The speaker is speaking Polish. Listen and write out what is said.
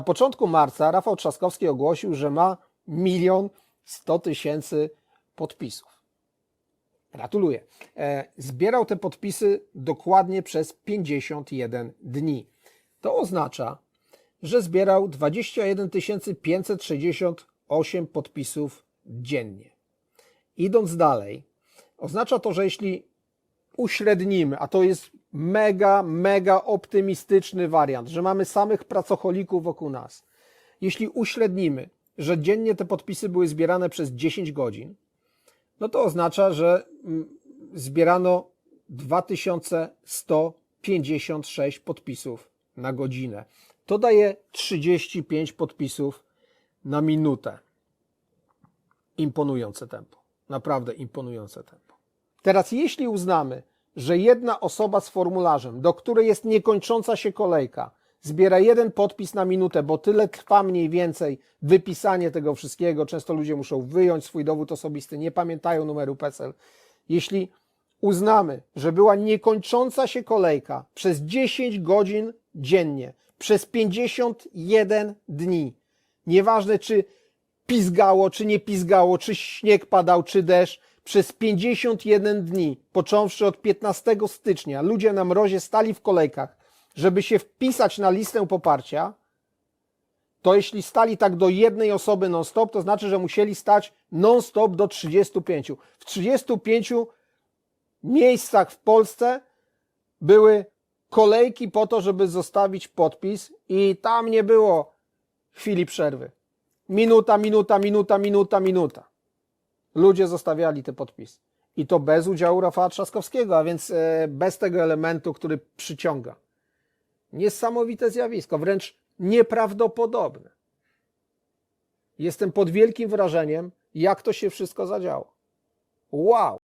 Na początku marca Rafał Trzaskowski ogłosił, że ma milion sto tysięcy podpisów. Gratuluję. E, Zbierał te podpisy dokładnie przez 51 dni. To oznacza, że zbierał 21 568 podpisów dziennie. Idąc dalej, oznacza to, że jeśli uśrednimy, a to jest mega, mega optymistyczny wariant, że mamy samych pracocholików wokół nas. Jeśli uśrednimy, że dziennie te podpisy były zbierane przez 10 godzin, no to oznacza, że mm, zbierano 2156 podpisów na godzinę. To daje 35 podpisów na minutę. Imponujące tempo. Naprawdę imponujące tempo. Teraz, jeśli uznamy, że jedna osoba z formularzem, do której jest niekończąca się kolejka, zbiera jeden podpis na minutę, bo tyle trwa mniej więcej wypisanie tego wszystkiego, często ludzie muszą wyjąć swój dowód osobisty, nie pamiętają numeru PESEL. Jeśli uznamy, że była niekończąca się kolejka przez 10 godzin dziennie, przez 51 dni, nieważne czy pizgało, czy nie pizgało, czy śnieg padał, czy deszcz, przez 51 dni, począwszy od 15 stycznia, ludzie na mrozie stali w kolejkach, żeby się wpisać na listę poparcia, to jeśli stali tak do jednej osoby non-stop, to znaczy, że musieli stać non-stop do 35. W 35 miejscach w Polsce były kolejki po to, żeby zostawić podpis i tam nie było chwili przerwy. Minuta, minuta, minuta, minuta, minuta. Ludzie zostawiali te podpisy. I to bez udziału Rafała Trzaskowskiego, a więc e, bez tego elementu, który przyciąga. Niesamowite zjawisko, wręcz nieprawdopodobne. Jestem pod wielkim wrażeniem, jak to się wszystko zadziało. Wow!